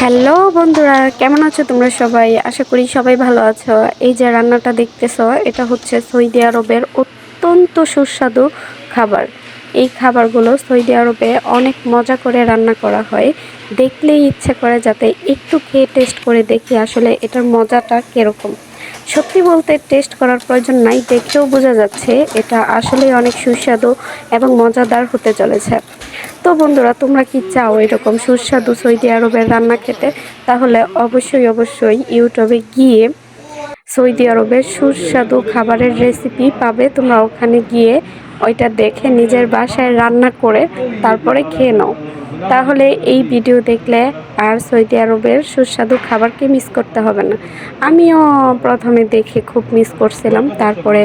Hello বন্ধুরা, কেমন আছো তোমরা সবাই? আশা করি সবাই ভালো আছো। এই যে রান্নাটা দেখতেছো, এটা হচ্ছে সৌদি আরবের অত্যন্ত সুস্বাদু খাবার। এই খাবারগুলো সৌদি আরবে অনেক মজা করে রান্না করা হয়। দেখলেই ইচ্ছে করে যাতে একটু খেয়ে টেস্ট করে দেখি আসলে এটার মজাটা কীরকম। সত্যি বলতে টেস্ট করার প্রয়োজন নাই, দেখেও বোঝা যাচ্ছে এটা আসলেই অনেক সুস্বাদু এবং মজাদার হতে চলেছে। তো বন্ধুরা, তোমরা কি চাও এরকম সুস্বাদু সৌদি আরবের রান্না খেতে? তাহলে অবশ্যই অবশ্যই ইউটিউবে গিয়ে সৌদি আরবের সুস্বাদু খাবারের রেসিপি পাবে। তোমরা ওখানে গিয়ে ওইটা দেখে নিজের বাসায় রান্না করে তারপরে খেয়ে নাও। তাহলে এই ভিডিও দেখলে আর সৌদি আরবের সুস্বাদু খাবারকে মিস করতে হবে না। আমিও প্রথমে দেখে খুব মিস করছিলাম, তারপরে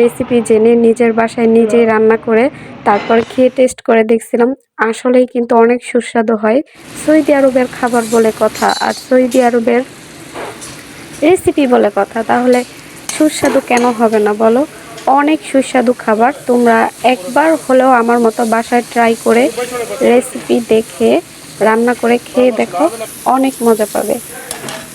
রেসিপি জেনে নিজের বাসায় নিজেই রান্না করে তারপর খেয়ে টেস্ট করে দেখছিলাম। আসলেই কিন্তু অনেক সুস্বাদু হয় সৌদি আরবের খাবার বলে কথা আর সৌদি আরবের রেসিপি বলে কথা। তাহলে সুস্বাদু কেন হবে না বলো? অনেক সুস্বাদু খাবার। তোমরা একবার হলেও আমার মতো বাসায় ট্রাই করে রেসিপি দেখে, রান্না করে খেয়ে দেখো, অনেক মজা পাবে।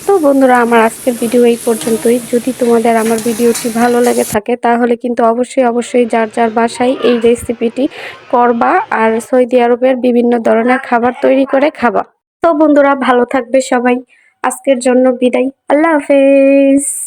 তো বন্ধুরা, আমার আজকের ভিডিও এই পর্যন্তই। যদি তোমাদের আমার ভিডিওটি ভালো লেগে থাকে, তাহলে কিন্তু অবশ্যই অবশ্যই যার যার বাসায় এই রেসিপিটি করবা আর সৌদি আরবের বিভিন্ন ধরনের খাবার তৈরি করে খাবা। তো বন্ধুরা, ভালো থাকবে সবাই। আজকের জন্য বিদায়। আল্লাহ হাফেজ।